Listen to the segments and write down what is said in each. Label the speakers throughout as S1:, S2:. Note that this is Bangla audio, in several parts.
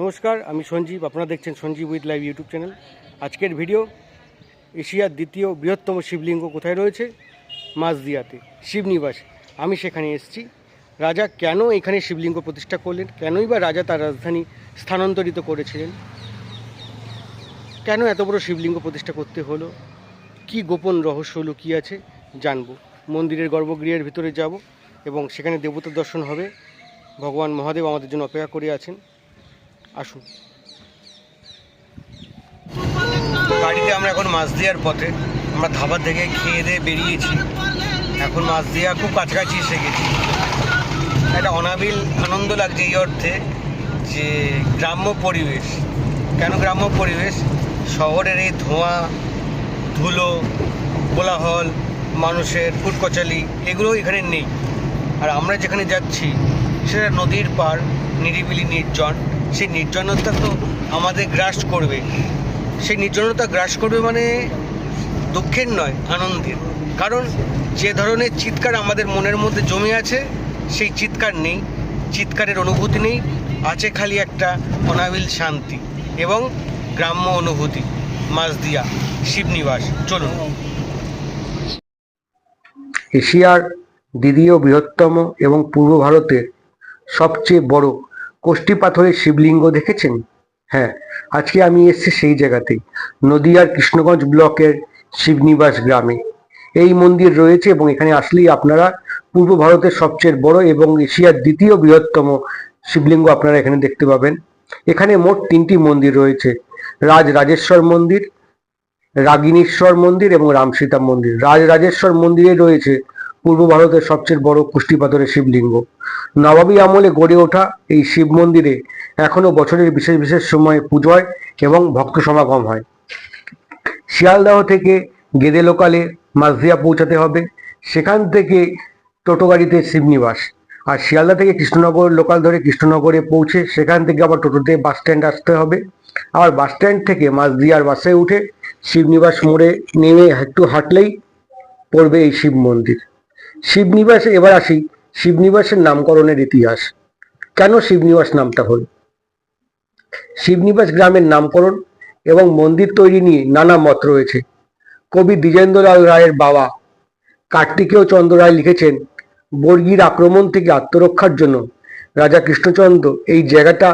S1: নমস্কার, আমি সঞ্জীব। আপনারা দেখছেন Sanjeev with live YouTube channel. আজকের ভিডিও, এশিয়ার দ্বিতীয় বৃহত্তম শিবলিঙ্গ কোথায় রয়েছে? মাঝদিয়াতে শিবনিবাস। আমি সেখানে এসেছি। রাজা কেন এখানে শিবলিঙ্গ প্রতিষ্ঠা করলেন? কেনই বা রাজা তার রাজধানী স্থানান্তরিত করেছিলেন? কেন এত বড় শিবলিঙ্গ প্রতিষ্ঠা করতে হলো? কি গোপন রহস্য লুকিয়ে আছে? জানব। মন্দিরের গর্ভগৃহের ভিতরে যাব এবং সেখানে দেবতার দর্শন হবে। ভগবান মহাদেব আমাদের জন্য অপেক্ষা করে আছেন। আসুন। গাড়িতে আমরা এখন মাছদিয়ার পথে, আমরা ধাবা থেকে খেয়ে দিয়ে বেরিয়েছি। এখন মাছদিয়া খুব কাছাকাছি এসে গেছি। একটা অনাবিল আনন্দ লাগছে এই অর্থে যে গ্রাম্য পরিবেশ, কেন গ্রাম্য পরিবেশ? শহরের এই ধোঁয়া, ধুলো, কোলাহল, মানুষের ফুটকচালি এগুলো এখানে নেই। আর আমরা যেখানে যাচ্ছি, সেটা নদীর পার নিরিবিলি নির্জন। সেই নির্জনতা তো আমাদের গ্রাস করবে। সেই নির্জনতা গ্রাস করবে মানে দুঃখের নয়, আনন্দের। কারণ যে ধরনের চিৎকার আমাদের মনের মধ্যে জমে আছে, সেই চিৎকার নেই, চিৎকারের অনুভূতি নেই, আছে খালি একটা অনাবিল শান্তি এবং গ্রাম্য অনুভূতি। মাঝদিয়া শিবনিবাস, চলুন। এশিয়ার দ্বিতীয় বৃহত্তম এবং পূর্ব ভারতের সবচেয়ে বড় কোষ্ঠী পাথরের শিবলিঙ্গ দেখেছেন? হ্যাঁ আজকে আমি এসেছি সেই জায়গাতেই নদিয়ার কৃষ্ণগঞ্জ ব্লকের শিবনিবাস গ্রামে। এই মন্দির রয়েছে এবং এখানে আসলেই আপনারা পূর্ব ভারতের সবচেয়ে বড় এবং এশিয়ার দ্বিতীয় বৃহত্তম শিবলিঙ্গ আপনারা এখানে দেখতে পাবেন। এখানে মোট তিনটি মন্দির রয়েছে, রাজ রাজেশ্বর মন্দির রাগিনীশ্বর মন্দির এবং রামসীতা মন্দির। রাজ রাজেশ্বর মন্দিরে রয়েছে পূর্ব ভারতের সবচেয়ে বড় কুষ্টি পাথরের শিবলিঙ্গ। নবাবী আমলে গড়ে ওঠা এই শিব মন্দিরে এখনও বছরের বিশেষ বিশেষ সময়ে পুজো হয় এবং ভক্ত সমাগম হয়। শিয়ালদাহ থেকে গেদে লোকালে মাঝদিয়া পৌঁছাতে হবে। সেখান থেকে টোটো গাড়িতে শিবনিবাস। আর শিয়ালদা থেকে কৃষ্ণনগর লোকাল ধরে কৃষ্ণনগরে পৌঁছে সেখান থেকে আবার টোটোতে বাস স্ট্যান্ড আসতে হবে। আবার বাস স্ট্যান্ড থেকে মাঝদিয়ার বাসে উঠে শিবনিবাস মোড়ে নেমে একটু হাঁটলেই পড়বে এই শিব মন্দির। শিবনিবাসে, এবার আসি শিবনিবাসের নামকরণের ইতিহাস। কেন শিবনিবাস নামটা হল? শিবনিবাস গ্রামের নামকরণ এবং মন্দির তৈরি নিয়ে নানা মত রয়েছে। কবি দ্বিজেন্দ্রলাল রায়ের বাবা কার্তিকেয় চন্দ্র রায় লিখেছেন, বর্গীর আক্রমণ থেকে আত্মরক্ষার জন্য রাজা কৃষ্ণচন্দ্র এই জায়গাটা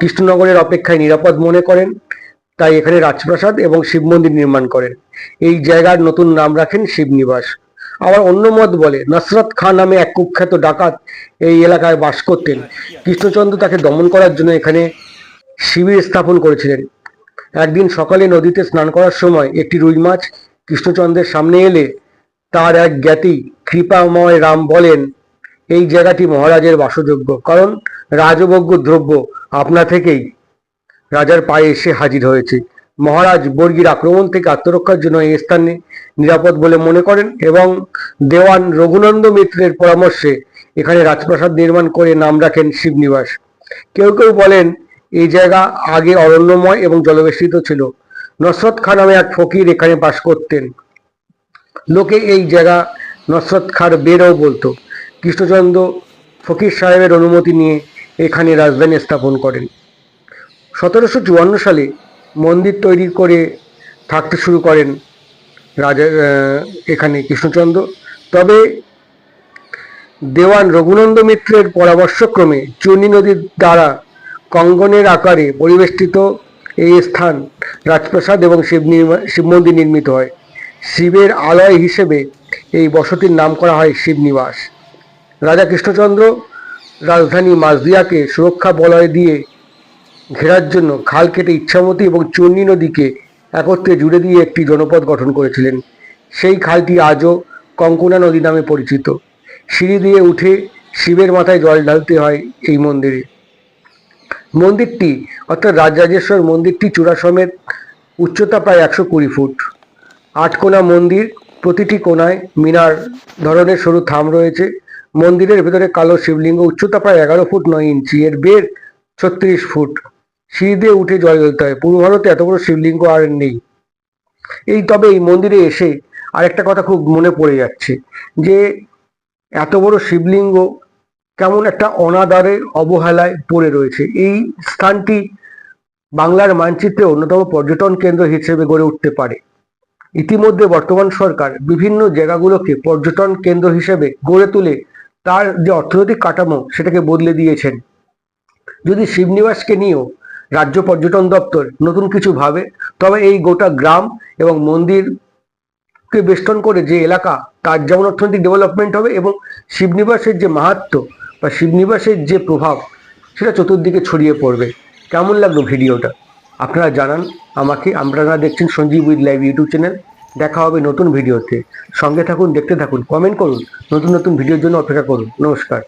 S1: কৃষ্ণনগরের অপেক্ষায় নিরাপদ মনে করেন। তাই এখানে রাজপ্রাসাদ এবং শিব মন্দির নির্মাণ করেন। এই জায়গার নতুন নাম রাখেন শিবনিবাস। আবার অন্য মত বলে, নসরত খান নামে এক কুখ্যাত ডাকাত এই এলাকায় বাস করতেন। কৃষ্ণচন্দ্র তাকে দমন করার জন্য এখানে শিবির স্থাপন করেছিলেন। একদিন সকালে নদীতে স্নান করার সময় একটি রুই মাছ কৃষ্ণচন্দ্রের সামনে এলে তার এক জ্ঞাতি কৃপাময় রাম বলেন, এই জায়গাটি মহারাজের বাসযোগ্য, কারণ রাজভোগ্য দ্রব্য আপনা থেকেই রাজার পায়ে এসে হাজির হয়েছে। মহারাজ বর্গীর আক্রমণ থেকে আত্মরক্ষার জন্য এই স্থানে নিরাপদ বলে মনে করেন এবং দেওয়ান রঘুনন্দ মিত্রের পরামর্শে এখানে রাজপ্রাসাদ নির্মাণ করে নাম রাখেন শিবনিবাস। কেউ কেউ বলেন এই জায়গা আগে অরণ্যময় এবং জলবেষ্টিত ছিল। নসরত খান নামে এক ফকির এখানে বাস করতেন। লোকে এই জায়গা নসরত খার বেরও বলতো। কৃষ্ণচন্দ্র ফকির সাহেবের অনুমতি নিয়ে এখানে রাজধানী স্থাপন করেন। সতেরোশো চুয়ান্ন সালে মন্দির তৈরি করে থাকতে শুরু করেন রাজা এখানে কৃষ্ণচন্দ্র। তবে দেওয়ান রঘুনন্দ মিত্রের পরামর্শক্রমে চূর্ণী নদীর দ্বারা কঙ্গনের আকারে পরিবেষ্টিত এই স্থান রাজপ্রাসাদ এবং শিব শিব মন্দির নির্মিত হয়। শিবের আলয় হিসেবে এই বসতির নাম করা হয় শিবনিবাস রাজা কৃষ্ণচন্দ্র রাজধানী মাঝদিয়াকে সুরক্ষা বলয় দিয়ে ঘেরার জন্য খাল কেটে ইচ্ছামতি এবং চূর্ণী নদীকে একত্রে জুড়ে দিয়ে একটি জনপদ গঠন করেছিলেন। সেই খালটি আজও কঙ্কনা নদী নামে পরিচিত। সিঁড়ি দিয়ে উঠে শিবের মাথায় জল ঢালতে হয় এই মন্দিরে। মন্দিরটি, অর্থাৎ রাজরাজেশ্বর মন্দিরটি চূড়া সমেত উচ্চতা প্রায় একশো কুড়ি ফুট। আটকোনা মন্দির, প্রতিটি কোণায় মিনার ধরনের সরু থাম রয়েছে। মন্দিরের ভেতরে কালো শিবলিঙ্গ, উচ্চতা প্রায় এগারো ফুট নয় ইঞ্চি, এর বের ছত্রিশ ফুট। সিঁড়ি দিয়ে উঠে জল ঢালতে হয়। পূর্ব ভারতে এত বড় শিবলিঙ্গ আর নেই। এই তবে এই মন্দিরে এসে আরেকটা কথা খুব মনে পড়ে যাচ্ছে, যে এত বড় শিবলিঙ্গ কেমন একটা অনাদারে অবহেলায় পড়ে রয়েছে। এই স্থানটি বাংলার মানচিত্রে অন্যতম পর্যটন কেন্দ্র হিসেবে গড়ে উঠতে পারে। ইতিমধ্যে বর্তমান সরকার বিভিন্ন জায়গাগুলোকে পর্যটন কেন্দ্র হিসেবে গড়ে তুলে তার যে অর্থনৈতিক কাঠামো সেটাকে বদলে দিয়েছেন। যদি শিবনিবাসকে নিয়েও রাজ্য পর্যটন দপ্তর নতুন কিছু ভাবে, তবে এই গোটা গ্রাম এবং মন্দিরকে বেষ্টন করে যে এলাকা, তার যেমন অর্থনৈতিক ডেভেলপমেন্ট হবে এবং শিবনিবাসের যে মাহাত্ম বা শিবনিবাসের যে প্রভাব, সেটা চতুর্দিকে ছড়িয়ে পড়বে। কেমন লাগল ভিডিওটা? আপনারা জানান আমাকে। আপনারা দেখছেন Sanjeev with live YouTube channel, দেখা হবে নতুন ভিডিওতে। সঙ্গে থাকুন, দেখতে থাকুন কমেন্ট করুন। নতুন নতুন ভিডিওর জন্য অপেক্ষা করুন। নমস্কার।